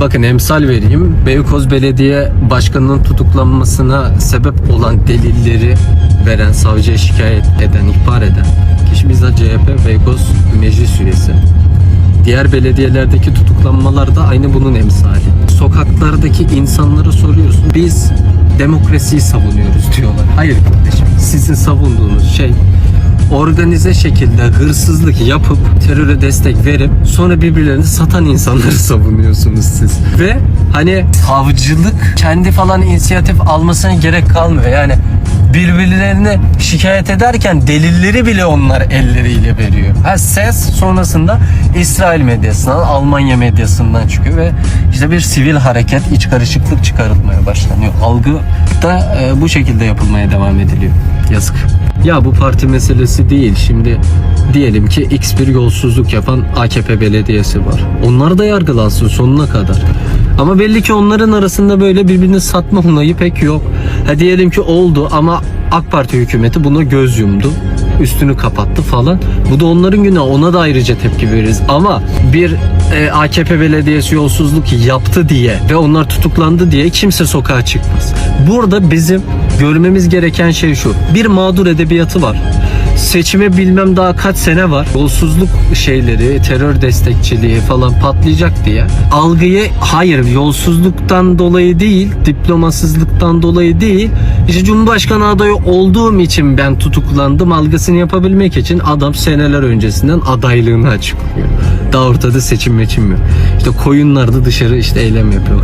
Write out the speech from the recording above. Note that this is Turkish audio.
Bakın emsal vereyim. Beykoz Belediye Başkanı'nın tutuklanmasına sebep olan delilleri veren, savcıya şikayet eden, ihbar eden kişi bizzat CHP Beykoz Meclis üyesi. Diğer belediyelerdeki tutuklanmalar da aynı bunun emsali. Sokaklardaki insanlara soruyorsun. Biz demokrasiyi savunuyoruz diyorlar. Hayır kardeşim. Sizin savunduğunuz şey organize şekilde hırsızlık yapıp teröre destek verip sonra birbirlerini satan insanları savunuyorsunuz siz. Ve hani savcılık kendi falan inisiyatif almasına gerek kalmıyor. Yani birbirlerini şikayet ederken delilleri bile onlar elleriyle veriyor. Ha ses sonrasında İsrail medyasından, Almanya medyasından çıkıyor ve işte bir sivil hareket, iç karışıklık çıkarılmaya başlanıyor. Algı da e, bu şekilde yapılmaya devam ediliyor. Yazık. Ya bu parti meselesi değil. Şimdi diyelim ki X bir yolsuzluk yapan AKP belediyesi var. Onlar da yargılansın sonuna kadar. Ama belli ki onların arasında böyle birbirini satma hunayı pek yok. Ha diyelim ki oldu ama AK Parti hükümeti buna göz yumdu. Üstünü kapattı falan. Bu da onların günahı. Ona da ayrıca tepki veririz. Ama bir e, AKP belediyesi yolsuzluk yaptı diye ve onlar tutuklandı diye kimse sokağa çıkmaz. Burada bizim görmemiz gereken şey şu. Bir mağdur edebiyatı var. Seçime bilmem daha kaç sene var. Yolsuzluk şeyleri, terör destekçiliği falan patlayacak diye. Algıyı hayır yolsuzluktan dolayı değil, diplomasızlıktan dolayı değil. İşte Cumhurbaşkanı adayı olduğum için ben tutuklandım algısını yapabilmek için adam seneler öncesinden adaylığını açıklıyor. Daha ortada seçim meçim yok. İşte koyunlar da dışarı işte eylem yapıyor.